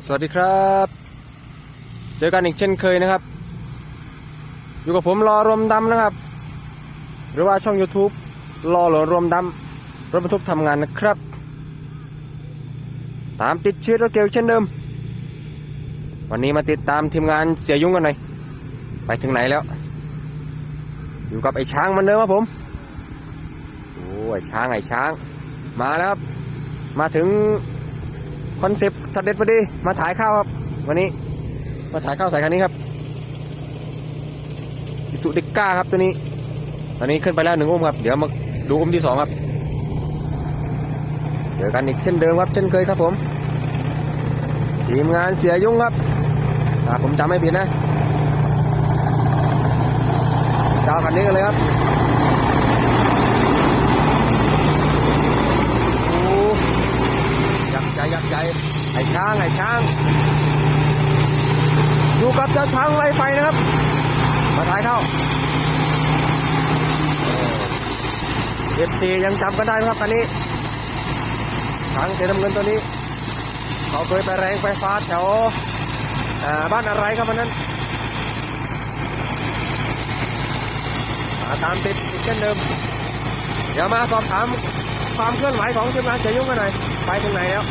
สวัสดีครับ เจอกันอีกเช่นเคยนะครับ อยู่กับผมรอรวมดำนะครับ หรือว่าช่อง YouTube รอหลวรวมดำรถบรรทุกทำงานนะครับ ตามติดชีวิตรถเกลเช่นเดิม วันนี้มาติดตามทีมงานเสียยุ่งกันหน่อย ไปถึงไหนแล้ว อยู่กับไอ้ช้างมันเดิมครับผมโอ้ไอ้ช้างไอ้ช้าง มาแล้วครับ มาถึง คอนเซปต์จัดเด็ดพอดี มาถ่ายข้าวครับ วันนี้ มาถ่ายข้าวใส่คันนี้ครับอิสุดิก้าครับตัวนี้ ตอนนี้ขึ้นไปแล้วหนึ่งอุ้มครับ เดี๋ยวมาดูอุ้มที่สองครับ เจอกันอีกเช่นเดิมครับ เช่นเคยครับผม ทีมงานเสียยุ่งครับผมจำไม่ผิดนะเจ้าคันนี้กันเลยครับโอ้ ยักษ์ใจยักษ์ใจไอ้ ช้างไอ้ช้างอยู่กับเจ้าช้างไวไฟนะครับ มาถ่ายเข้าเอฟซียังจำกันได้ไหมครับคันนี้ช้างเสียน้ำเงินตัวนี้ เขาเคยไปแรงไฟฟ้าแถวบ้านอะไรครับวันนั้นมาตามติดเช่นเดิม เดี๋ยวมาสอบถามความเคลื่อนไหวของทีมงานเสียยุ่งกันหน่อย ไปถึงไหนแล้ว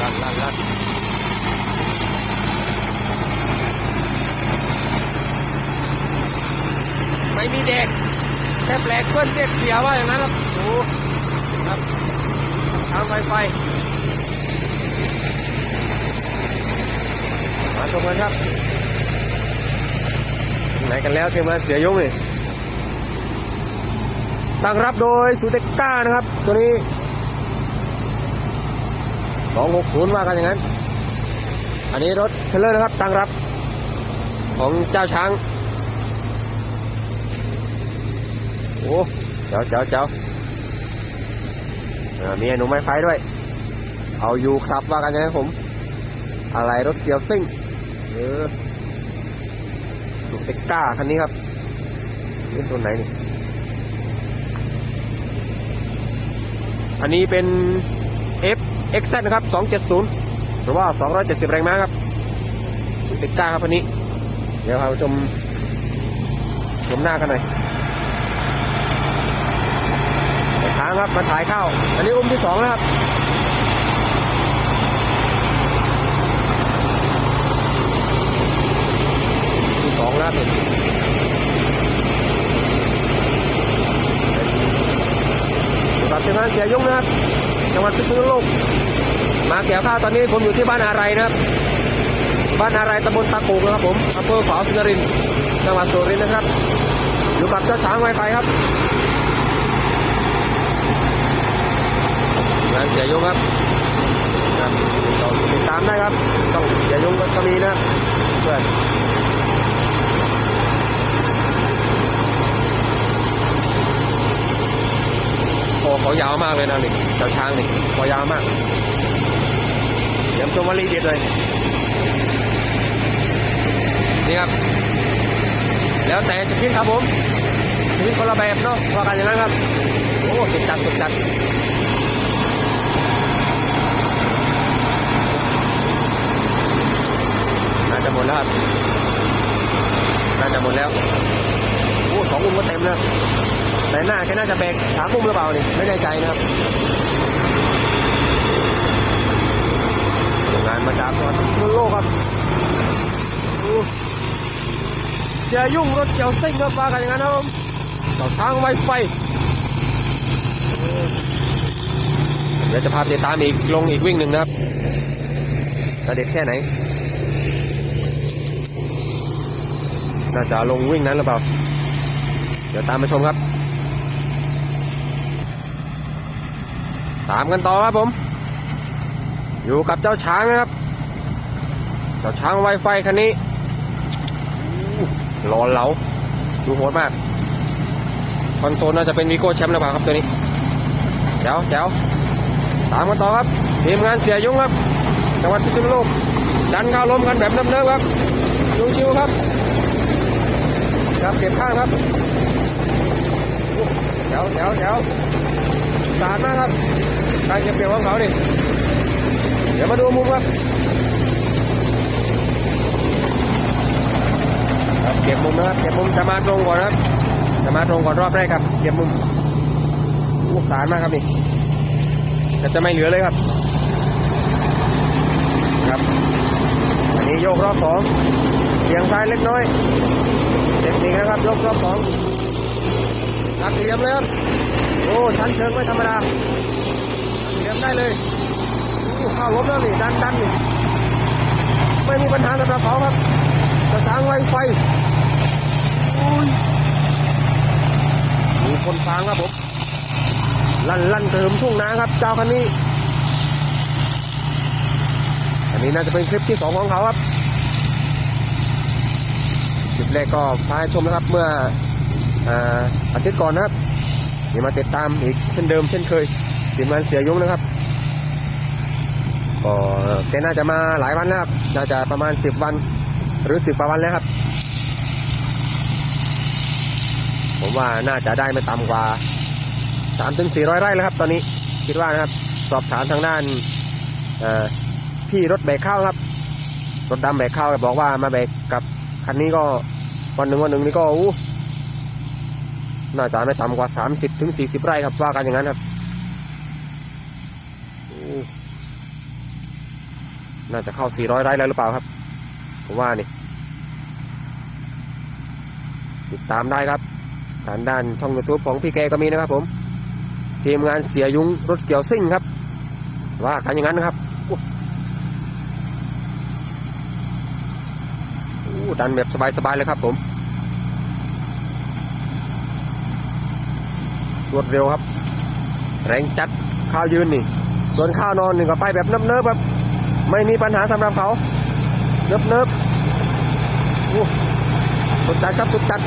ลั่นลั่นลั่นไม่มีเด็ก แปลกเพื่อนเรียกเสียว่าอย่างนั้นครับโอ้ครับทางไวไฟมาชมกันครับไหนกันแล้วทีมาเสียยุ่งนี่ตั้งรับโดยสูเตก้านะครับ ตัวนี้สองหกศูนย์ว่ากันอย่างนั้น อันนี้รถเทเลอร์นะครับตั้งรับของเจ้าช้าง โอ้เจ้าเจ้าเจ้าเออมีหนูไม้ไฟด้วย เอาอยู่ครับว่ากันย่างนั้นผม อะไรรถเกียวซิ่งเออสุดเอ็กก้าคันนี้ครับนี่ตัวไหนนี่ อันนี้เป็น F XZ นะครับ 270 หรือว่า 270 แรงม้าครับติดก้าครับอันนี้ เดี๋ยวพาไปชมชมหน้ากันหน่อยไป ค้างครับมาถ่ายข้าว อันนี้อุ้มที่สองแล้วครับที่สองแล้วครับอยู่กับทีมงานเสียยุ่งนะครับ จังหวัดพิษณุโลก มาเกี่ยวข้าวตอนนี้ผมอยู่ที่บ้านอะไรนะครับ บ้านอะไรตำบลตะกูนะครับผมอำเภอขวาวสินรินทร์จังหวัดสุรินทร์นะครับ อยู่กับเจ้าช้างไวไฟครับานเสียยงครับครับติดตามได้ครับ ต้องเสียยงก็มีนะเพื่อนคอเขายาวมากเลยนะนี่เจ้าช้างนี่คอยาวมากเดี๋ยวชมวลีเด็ดเลยนี่ครับ แล้วแต่จะคิดครับผมจะคิดคนละแบบเนาะว่ากันอย่างนั้นครับ โอ้สุดจัดสุดจัดน่าจะห มดแล้วครับน่าจะหมดแล้วโอ้สองอุ้มก็เต็มแล้วแต่หน้าแค่น่าจะแบกสามอุ้มหรือเปล่านี่ไม่แน่ใจนะครับงานมาจากจังหวัดพิษณุโลกครับโอ้อย่ายุ่งรถเจียวซิ่งครับว่ากันอย่างนั้นครับผมต่อทางไวไฟเออเดี๋ยวจะพาติดตามอีกลงอีกวิ่งหนึ่งนะครับจะเด็ดแค่ไหน น่าจะลงวิ่งนั้นหรือเปล่า เดี๋ยวตามไปชมครับ ตามกันต่อครับผม อยู่กับเจ้าช้างนะครับ เจ้าช้างไวไฟคันนี้ร้อนเหลาดูโหดมาก คอนโซลน่าจะเป็นวีโก้แชมป์หรือเปล่าครับตัวนี้เจ๋วเจ๋วตามกันต่อครับทีมงานเสียยุ่งครับจังหวัดพิษณุโลกดันเข้าล้มกันแบบเนิบๆครับชิวๆครับ ครับเก็บข้างครับเจ๋วเจ๋วเจ๋วสาดมากครับการเก็บเกี่ยวของเขาดิเดี๋ยวมาดูมุมครับครับเก็บมุมนะครับเก็บมุมจะมาตรงก่อนะครับจะมาตรงก่อนรอบแรกครับ เก็บมุมลูกสารมากครับนี่แต่จะไม่เหลือเลยครับ ครับ อันนี้โยกรอบสองเอียงซ้ายเล็กน้อย นิคนะครับยกรอบสองตักเหลี่ยมเลยครับโอ้ชั้นเชิงไม่ธรรมดาตักเหลี่ยมได้เลยเข้าล้มแล้วนี่ดันดันนี่ไม่มีปัญหาสำหรับเขาครับกระช้างไวไฟอุ้ยมีคนฟังครับผมลั่นลั่นเติมทุ่งนาครับ เจ้าคันนี้ อันนี้น่าจะเป็นคลิปที่สองของเขาครับ คลิปแรกก็พาให้ชมนะครับเมื่ออาอาทิตย์ก่อนนะครับนี่มาติดตามอีกเช่นเดิมเช่นเคยทีมงานเสียยุงนะครับก็แกน่าจะมาหลายวันแล้วครับน่าจะประมาณสิบวัน หรือสิบกว่าวันแล้วครับ ผมว่าน่าจะได้ไม่ต่ำกว่าสามถึงสี่ร้อยไร่แล้วครับ ตอนนี้คิดว่านะครับ สอบถามทางด้านพี่รถแบกข้าวครับรถดำแบกข้าวบอกว่ามาแบกกับ คันนี้ก็วันหนึ่งวันหนึ่งนี่ก็อู้น่าจะไม่ต่ำกว่า 30ถึง40 ไร่ครับว่ากันอย่างนั้นครับ น่าจะเข้า 400 ไร่แล้วหรือเปล่าครับ ผมว่านี่ ติดตามได้ครับทางด้านช่องยูทูบของพี่แกก็มีนะครับผม ทีมงานเสียยุงรถเกี่ยวซิ่งครับ ว่ากันอย่างนั้นนะครับ ดันแบบสบายๆเลยครับผม รวดเร็วครับ แรงจัดข้าวยืนนี่ ส่วนข้าวนอนหนี่งก็ไปแบบเนิบๆครับไม่มีปัญหาสำหรับเขา เนิบๆอู้สุดจัดครับสุดจัด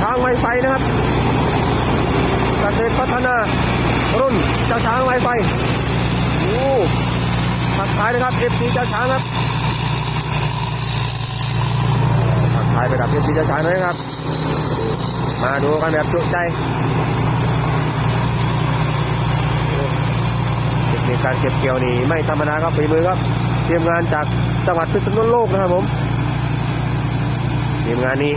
ช้างไวไฟนะครับเกษตรพัฒนารุ่นเจ้าช้างไวไฟโอ้ ทักท้ายนะครับเอฟซีจ้าช้างครับทักท้ายไปกับเอฟซีจ้าช้างเลยครับ มาดูกันแบบจุใจเทคนิคการเก็บเกี่ยวนี่ไม่ธรรมดาครับฝีมือครับทีมงานจากจังหวัดพิษณุโลกนะครับผมทีมงานนี้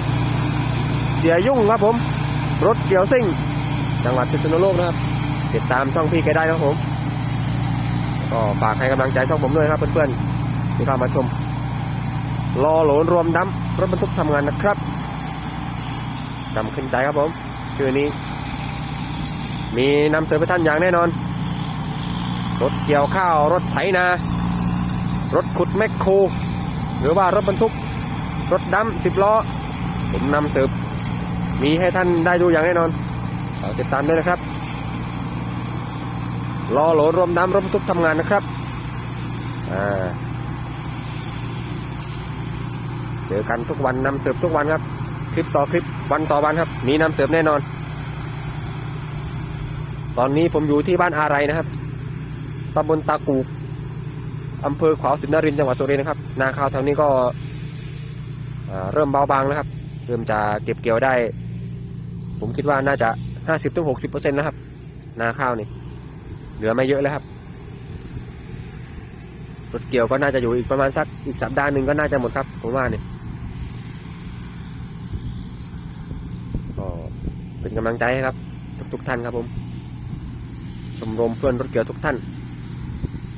เสียยุ่งครับผม รถเกี่ยวซิ่ง จังหวัดพิษณุโลกนะครับ ติดตามช่องพี่แกได้นะครับผม ก็ฝากให้กำลังใจช่องผมด้วยครับเพื่อนๆที่เข้ามาชมรอโหลนรวมดำรถบรรทุกทำงานนะครับจำขึ้นใจครับผมชื่อนี้ มีนำเสนอไปท่านอย่างแน่นอน รถเกี่ยวข้าวรถไถนา รถขุดแมคโครหรือว่ารถบรรทุก รถดำสิบล้อ ผมนำเสนอมีให้ท่านได้ดูอย่างแน่นอนติดตามด้วยนะครับ รอโหลรวมน้ำรถบรรทุกทำงานนะครับเจอกันทุกวันนำเสิร์ฟทุกวันครับ คลิปต่อคลิปวันต่อวันครับ มีนำเสิร์ฟแน่นอน ตอนนี้ผมอยู่ที่บ้านอาไรนะครับตำบลตากูกอำเภอขวาวสินนรินทร์จังหวัดสุรินทร์นะครับ นาข้าวแถวนี้ก็เริ่มเบาบางแล้วครับ เริ่มจะเก็บเกี่ยวได้ ผมคิดว่าน่าจะ 50-60%นะครับ นาข้าวนี่ เหลือไม่เยอะแล้วครับ รถเกี่ยวก็น่าจะอยู่อีกประมาณสักอีกสัปดาห์หนึ่งก็น่าจะหมดครับผมว่านี่ก็เป็นกำลังใจให้ครับทุกๆท่านครับผมชมรมเพื่อนรถเกี่ยวทุกท่าน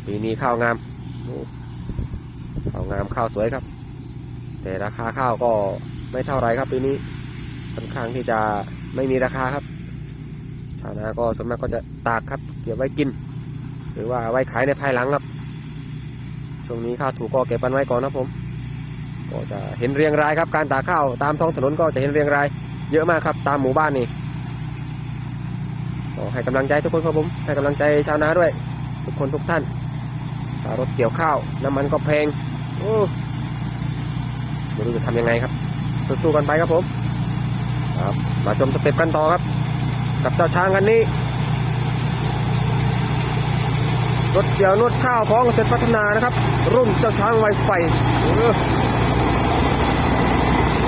ปีนี้ข้าวงามข้าวงามข้าวสวยครับ แต่ราคาข้าวก็ไม่เท่าไรครับปีนี้ค่อนข้างที่จะไม่มีราคาครับ นาก็ส่วนมากก็จะตากครับ เก็บไว้กิน หรือว่าไว้ขายในภายหลังครับ ช่วงนี้ข้าวถูกก็เก็บกันไว้ก่อนนะผม ก็จะเห็นเรียงรายครับ การตากข้าวตามท้องถนนก็จะเห็นเรียงราย เยอะมากครับ ตามหมู่บ้านนี่ก็ให้กำลังใจทุกคนครับผม ให้กำลังใจชาวนาด้วย ทุกคนทุกท่านารถเกี่ยวข้าว น้ำมันก็แพงโอ้ไม่รู้จะทำยังไงครับ สู้ๆกันไปครับผม ครับ มาชมสเต็ปกันต่อครับ กับเจ้าช้างคันนี้ รถเกี่ยวนวดข้าวของเกษตรพัฒนานะครับ รุ่นเจ้าช้างไวไฟ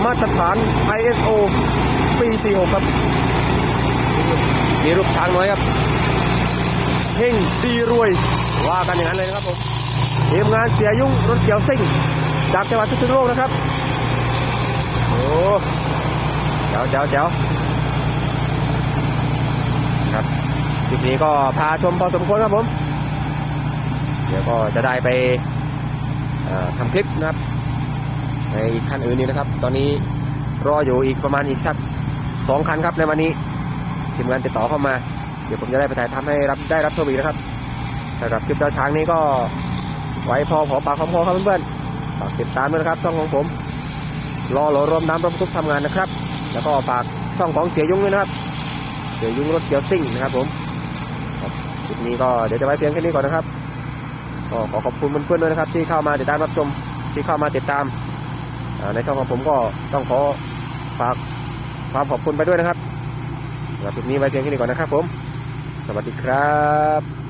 มาตรฐาน ISO ปี 46 ครับมีรูปช้างน้อยครับเฮงดีรวย ว่ากันอย่างนั้นเลยนะครับผมทีมงานเสียยุ่งรถเกี่ยวซิ่ง จากจังหวัดพิษณุโลกนะครับโอ้เจ๋วเจ๋วเจ๋วครับคลิ ปนี้ก็พาชมพอสมควรครับผม เดี๋ยวก็จะได้ไปทำคลิปนะครับ ในอีกคันอื่นนี้นะครับ ตอนนี้รออยู่อีกประมาณอีกสักสองคันครับในวันนี้ทีมงานติดต่อเข้ามา เดี๋ยวผมจะได้ไปถ่ายทำให้รับได้รับชมอีกนะครับสำหรับคลิปดาวช้างนี้ก็ไว้พอขอปากขอพอครับเพื่อนๆฝากติดตามด้วยนะครับช่องของผม รอหลรวมน้ำรถบรรทุกทำงานนะครับ แล้วก็ฝากช่องของเสียยุ้งด้วยนะครับ เสียยุ้งรถเกียวซิ่งนะครับผม ครับคลิปนี้ก็เดี๋ยวจะไว้เพียงแค่นี้ก่อนนะครับก็ขอขอบคุณเพื่อนๆด้วยนะครับ ที่เข้ามาติดตามรับชมที่เข้ามาติดตามในช่องของผมก็ต้องขอฝากความขอบคุณไปด้วยนะครับสำหรับคลิปนี้ไว้เพียงแค่นี้ก่อนนะครับผม สวัสดีครับ